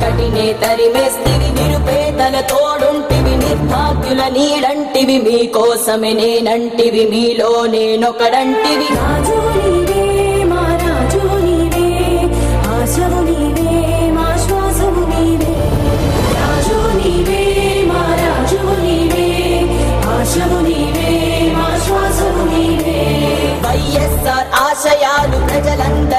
చీకటినే తరిమేస్తివి నిరుపేదల తోడుంటివి నిర్భాగ్యుల నీడంటివి మీకోసమే నేనంటివి మీలో నేనొకడంటివి. రాజు నీవే మా రాజు నీవే ఆశవు నీవే